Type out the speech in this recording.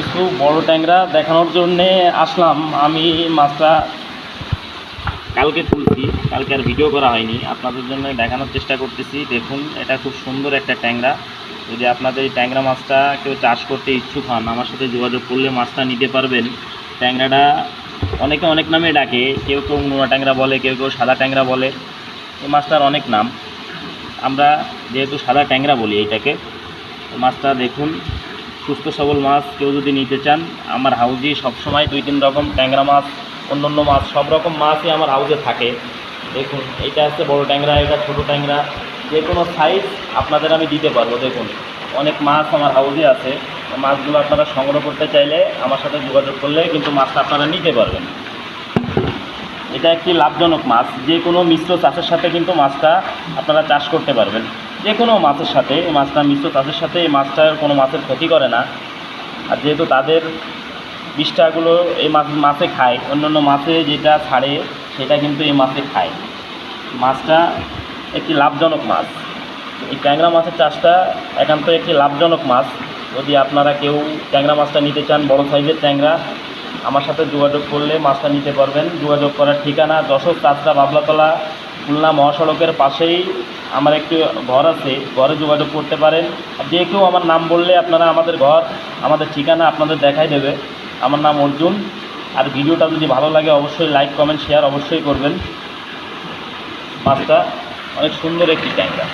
কিছু বড় ট্যাংরা দেখানোর জন্যে আসলাম। আমি মাছটা কালকে তুলছি। কালকে আর ভিডিও করা হয়নি। আপনাদের জন্য দেখানোর চেষ্টা করতেছি। দেখুন, এটা খুব সুন্দর একটা ট্যাংরা। যদি আপনাদের এই ট্যাংরা মাছটা কেউ চাষ করতে ইচ্ছুক হন, আমার সাথে যোগাযোগ করলে মাছটা নিতে পারবেন। ট্যাংরাটা অনেকে অনেক নামে ডাকে। কেউ কেউ নোনা ট্যাংরা বলে, কেউ কেউ সাদা ট্যাংরা বলে। এই মাছটার অনেক নাম। আমরা যেহেতু সাদা ট্যাংরা বলি এইটাকে মাছটা দেখুন সুস্থ সবল মাছ কেউ যদি নিতে চান, আমার হাউজে সবসময় দুই তিন রকম ট্যাংরা মাছ অন্য অন্য মাছ, সব রকম মাছই আমার হাউজে থাকে। দেখুন এটা হচ্ছে বড় ট্যাংরা, এটা ছোটো ট্যাংরা। যে কোনো সাইজ আপনাদের আমি দিতে পারব, দেখুন। অনেক মাছ আমার হাউজে আছে। মাছগুলো আপনারা সংগ্রহ করতে চাইলে আমার সাথে যোগাযোগ করলে কিন্তু মাছটা আপনারা নিতে পারবেন। এটা একটি লাভজনক মাছ। যে কোনো মিশ্র চাষের সাথে কিন্তু মাছটা আপনারা চাষ করতে পারবেন। যে কোনো মাছের সাথে, এই মাছটা মিশ্র চাষের সাথে, এই মাছটার কোনো মাছের ক্ষতি করে না। আর যেহেতু তাদের বিষ্ঠাগুলো এই মাছ, মাছে খায়, অন্যান্য মাছে যেটা ছাড়ে, সেটা কিন্তু এই মাছে খায়। মাছটা একটি লাভজনক মাছ। এই ট্যাংরা মাছের চাষটা একান্ত একটি লাভজনক মাছ। যদি আপনারা কেউ ট্যাংরা মাছটা নিতে চান, বড় সাইজের ট্যাংরা, আমার সাথে যোগাযোগ করলে মাছটা নিতে পারবেন। যোগাযোগ করার ঠিকানা যশোর চাষটা বাবলাতলা খুলনা মহাসড়কের পাশেই আমার একটি ঘর আছে, ঘরে যোগাযোগ করতে পারেন। যে কেউ আমার নাম বললে আপনারা আমাদের ঘর, আমাদের ঠিকানা আপনাদের দেখাই দেবে। আমার নাম অর্জুন। আর ভিডিওটা যদি ভালো লাগে অবশ্যই লাইক, কমেন্ট, শেয়ার অবশ্যই করবেন। মাছটা অনেক সুন্দর একটি ট্যাংরা